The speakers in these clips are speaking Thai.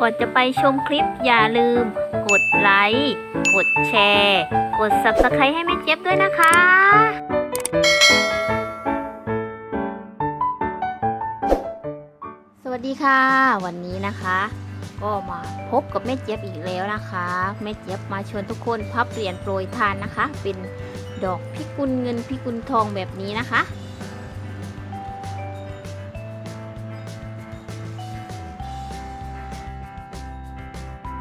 ก่อนจะไปชมคลิปอย่าลืม กดไลค์ กดแชร์ กด Subscribe ให้แม่เจี๊ยบด้วยนะคะสวัสดีค่ะ วันนี้นะคะ ก็มาพบกับแม่เจี๊ยบอีกแล้วนะคะแม่เจี๊ยบมาชวนทุกคนพับเหรียญโปรยทานนะคะ เป็นดอกพิกุลเงินพิกุลทองแบบนี้นะคะ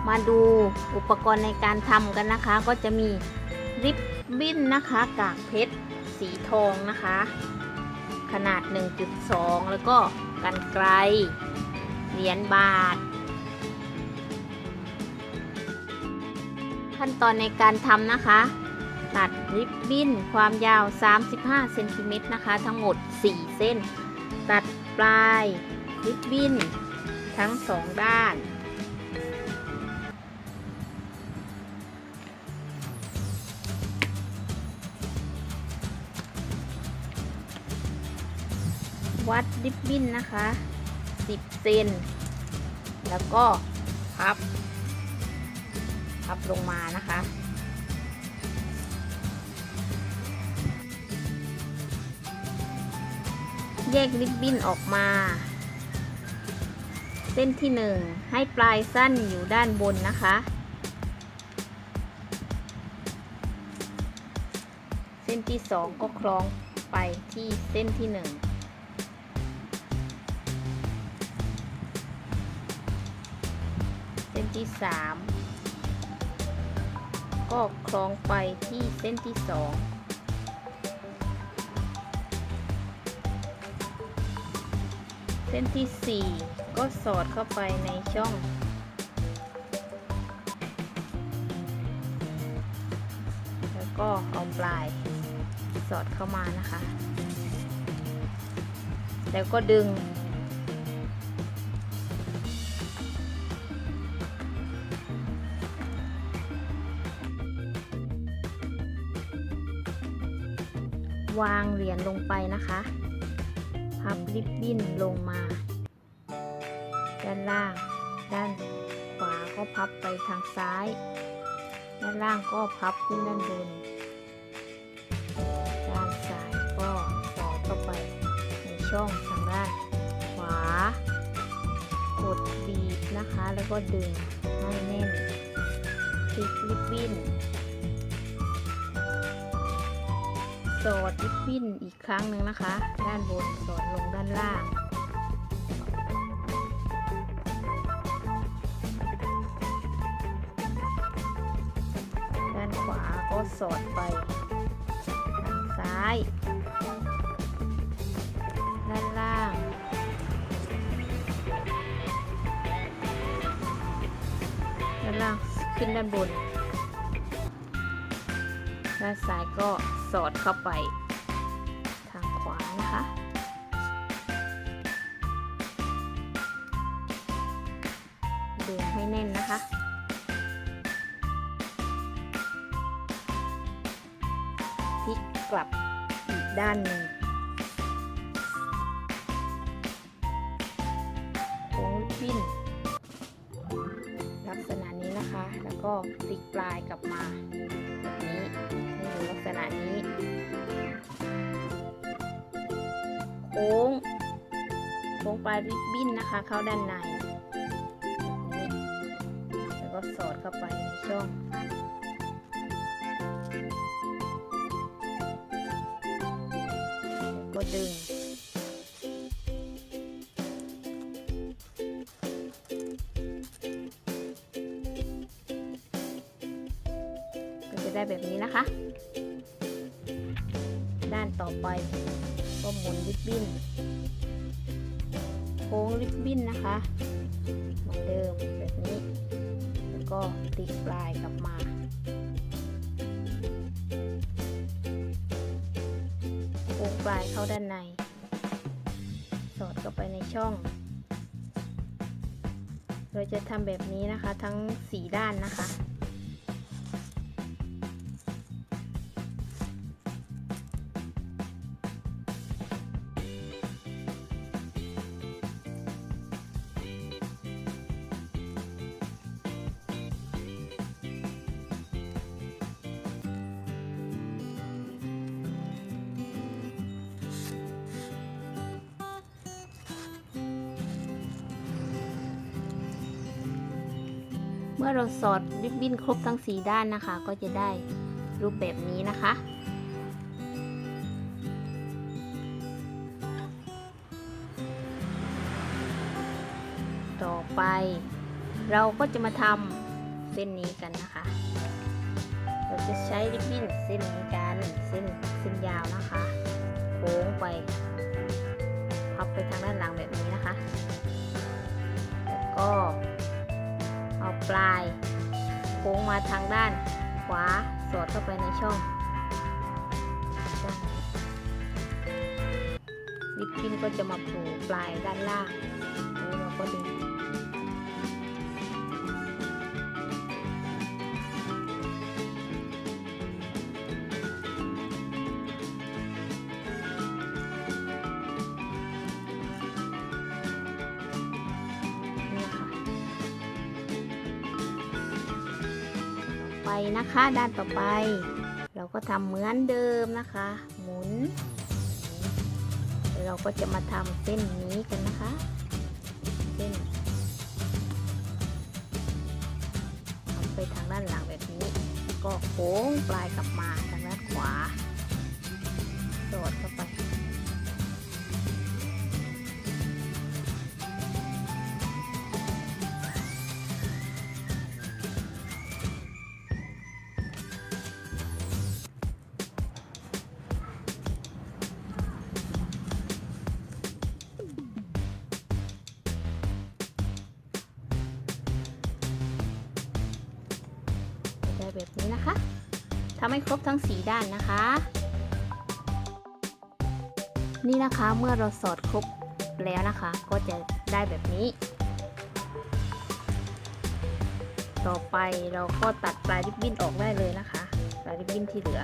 มาดูอุปกรณ์ในการทำกันนะคะ ก็จะมีริบบิ้นนะคะ กากเพชรสีทองนะคะ ขนาด 1.2 แล้วก็กันไกลเหรียญบาท ขั้นตอนในการทำนะคะ ตัดริบบิ้นความยาว 35เซนติเมตรนะคะ ทั้งหมด 4 เส้น ตัดปลายริบบิ้นทั้งสองด้าน วัดริบบิ้นนะคะ 10 เซน แล้วก็พับ พับลงมานะคะ แยกริบบิ้นออกมา เส้นที่ 1 ให้ปลายสั้นอยู่ด้านบนนะคะ เส้นที่ 2 ก็คล้องไปที่เส้นที่ 1 ส้นที่ 3 ก็คล้องไปที่เส้นที่ 2เส้นที่ 4 ก็สอดเข้าไปในช่อง แล้วก็เอาปลายสอดเข้ามานะคะ แล้วก็ดึง วางเหรียญลงไปนะคะ พับริบบิ้นลงมา ด้านล่าง ด้านขวาก็พับไปทางซ้าย ด้านล่างก็พับขึ้นด้านบน ด้านซ้ายก็สอดเข้าไปในช่องทางด้านขวา กดบีบนะคะ แล้วก็ดึงให้แน่นพลิกริบบิ้น สอดริบบิ้นอีกครั้งหนึ่งนะคะ ด้านบนสอดลงด้านล่างด้านขวาก็สอดไปทางซ้าย ด้านล่าง ด้านล่างขึ้นด้านบนานซ้ายก็สอดเข้าไปทางขวานะคะ ดึงให้แน่นนะคะ พลิกกลับอีกด้านหนึ่งโค้งปิ้นลักษณะนี้นะคะ แล้วก็พลิกปลายกลับมาแบบนี้ ณะนี้ โค้ง โค้งปลายริบบิ้นนะคะ เข้าด้านในแบบนี้แล้วก็สอดเข้าไปในช่องแล้วก็ดึงก็จะได้แบบนี้นะคะ ต่อไป ก็หมุนริบบิ้นโค้งริบบิ้นนะคะเหมือนเดิมแบบนี้ แล้วก็ติดปลายกลับมาโค้งปลายเข้าด้านใน สอดเข้าไปในช่อง เราจะทำแบบนี้นะคะทั้ง 4 ด้านนะคะ เมื่อเราสอดริบบิ้นครบทั้งสีด้านนะคะ ก็จะได้รูปแบบนี้นะคะ ต่อไป เราก็จะมาทำเส้นนี้กันนะคะ เราจะใช้ริบบิ้นเส้นนี้กันเส้นเส้นยาวนะคะโค้งไปพับไปทางด้านหลังแบบนี้นะคะ แล้วก็ เอาปลายโค้งมาทางด้านขวาสอดเข้าไปในช่องช่องลิปปิ้นก็จะมาโผล่ปลายด้านล่างแล้วเราก็ดึง ไปนะคะ ด้านต่อไป เราก็ทำเหมือนเดิมนะคะ หมุน เราก็จะมาทำเส้นนี้กันนะคะ เส้นทำไปทางด้านหลังแบบนี้ ก็โค้งปลายกลับมาทางด้านขวา แบบนี้นะคะทำให้ครบทั้งสีด้านนะคะ นี่นะคะเมื่อเราสอดครบแล้วนะคะ ก็จะได้แบบนี้ ต่อไปเราก็ตัดปลายริบบิ้นออกได้เลยนะคะ ปลายริบบิ้นที่เหลือ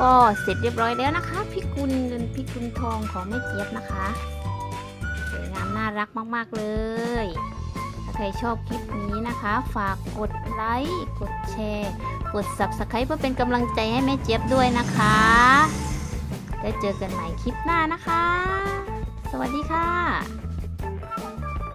ก็เสร็จเรียบร้อยแล้วนะคะพี่กุลเงินพี่กุลทองของแม่เจี๊ยบนะคะสวยงามน่ารักมาก ๆ เลย ถ้าใครชอบคลิปนี้นะคะ ฝากกดไลค์กดแชร์ กด subscribe เพื่อเป็นกำลังใจให้แม่เจี๊ยบด้วยนะคะแล้วเจอกันใหม่คลิปหน้านะคะ สวัสดีค่ะ